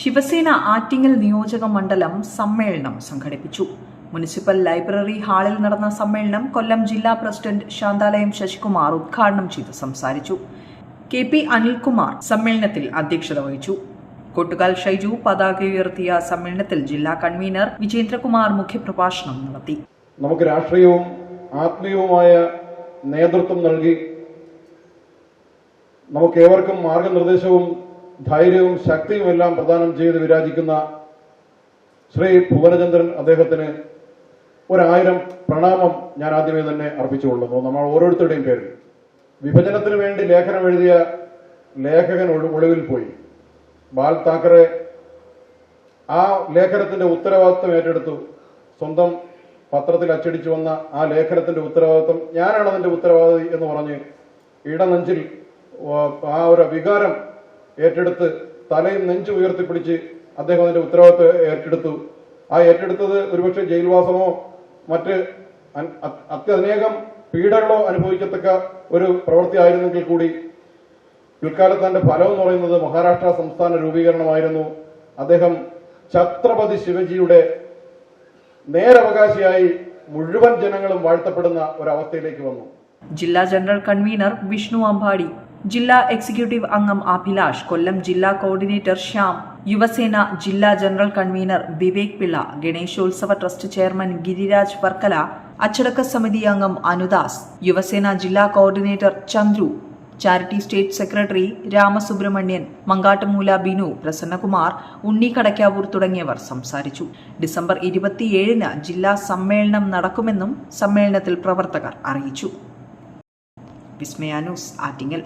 ശിവസേന ആറ്റിങ്ങൽ നിയോജക മണ്ഡലം സമ്മേളനം സംഘടിപ്പിച്ചു. മുനിസിപ്പൽ ലൈബ്രറി ഹാളിൽ നടന്ന സമ്മേളനം കൊല്ലം ജില്ലാ പ്രസിഡന്റ് ശാന്താലയം ശശികുമാർ ഉദ്ഘാടനം ചെയ്ത് സംസാരിച്ചു. കെ പി അനിൽകുമാർ സമ്മേളനത്തിൽ അധ്യക്ഷത വഹിച്ചു. കൊട്ടുകാൽ ഷൈജു പതാക ഉയർത്തിയ സമ്മേളനത്തിൽ ജില്ലാ കൺവീനർ വിജേന്ദ്രകുമാർ മുഖ്യപ്രഭാഷണം നടത്തി. നമുക്ക് രാഷ്ട്രീയവും ആത്മീയവുമായ നേതൃത്വം നൽകി നമുക്ക് ഏവർക്കും മാർഗനിർദ്ദേശവും ധൈര്യവും ശക്തിയും എല്ലാം പ്രദാനം ചെയ്ത് വിരാജിക്കുന്ന ശ്രീ ഭുവനചന്ദ്രൻ അദ്ദേഹത്തിന് ഒരായിരം പ്രണാമം ഞാൻ ആദ്യമേ തന്നെ അർപ്പിച്ചുകൊള്ളുന്നു. നമ്മൾ ഓരോരുത്തരുടെയും പേരിൽ. വിഭജനത്തിന് വേണ്ടി ലേഖനം എഴുതിയ ലേഖകൻ ഒളിവിൽ പോയി. ബാൽ താക്കറെ ആ ലേഖനത്തിന്റെ ഉത്തരവാദിത്വം ഏറ്റെടുത്തു. സ്വന്തം പത്രത്തിൽ അച്ചടിച്ചു വന്ന ആ ലേഖനത്തിന്റെ ഉത്തരവാദിത്വം ഞാനാണ് അതിന്റെ ഉത്തരവാദി എന്ന് പറഞ്ഞ് ഇടനഞ്ചിൽ ആ ഒരു വികാരം ഏറ്റെടുത്ത് തലയും നെഞ്ചും ഉയർത്തിപ്പിടിച്ച് അദ്ദേഹം അതിന്റെ ഉത്തരവാദിത്വം ഏറ്റെടുത്തു. ആ ഏറ്റെടുത്തത് ഒരുപക്ഷെ ജയിൽവാസമോ മറ്റ് അത്യനേകം പീഡകളോ അനുഭവിക്കത്തക്ക ഒരു പ്രവൃത്തി ആയിരുന്നെങ്കിൽ കൂടി പിൽക്കാലത്ത് അതിന്റെ ഫലം എന്ന് പറയുന്നത് മഹാരാഷ്ട്ര സംസ്ഥാന രൂപീകരണമായിരുന്നു. അദ്ദേഹം ഛത്രപതി ശിവജിയുടെ നേരവകാശിയായി മുഴുവൻ ജനങ്ങളും വാഴ്ത്തപ്പെടുന്ന ഒരവസ്ഥയിലേക്ക് വന്നു. ജില്ലാ ജനറൽ കൺവീനർ വിഷ്ണു അമ്പാടി. ജില്ലാ എക്സിക്യൂട്ടീവ് അംഗം അഭിലാഷ്. കൊല്ലം ജില്ലാ കോർഡിനേറ്റർ ശ്യാം. യുവസേന ജില്ലാ general convener Vivek Pillai. Ganeshotsava trust chairman Giriraj Varkala. അച്ചടക്ക സമിതി അംഗം അനുദാസ്. യുവസേന ജില്ലാ coordinator Chandru. Charity state secretary Ramasubramanian. Mankattumoola Binu. Prasannakumar. Unni Kadakkavoor തുടങ്ങിയവർ സംസാരിച്ചു. ഡിസംബർ ഇരുപത്തിയേഴിന് ജില്ലാ സമ്മേളനം നടക്കുമെന്നും സമ്മേളനത്തിൽ പ്രവർത്തകർ അറിയിച്ചു. വിസ്മയ ന്യൂസ് ആറ്റിങ്ങൽ.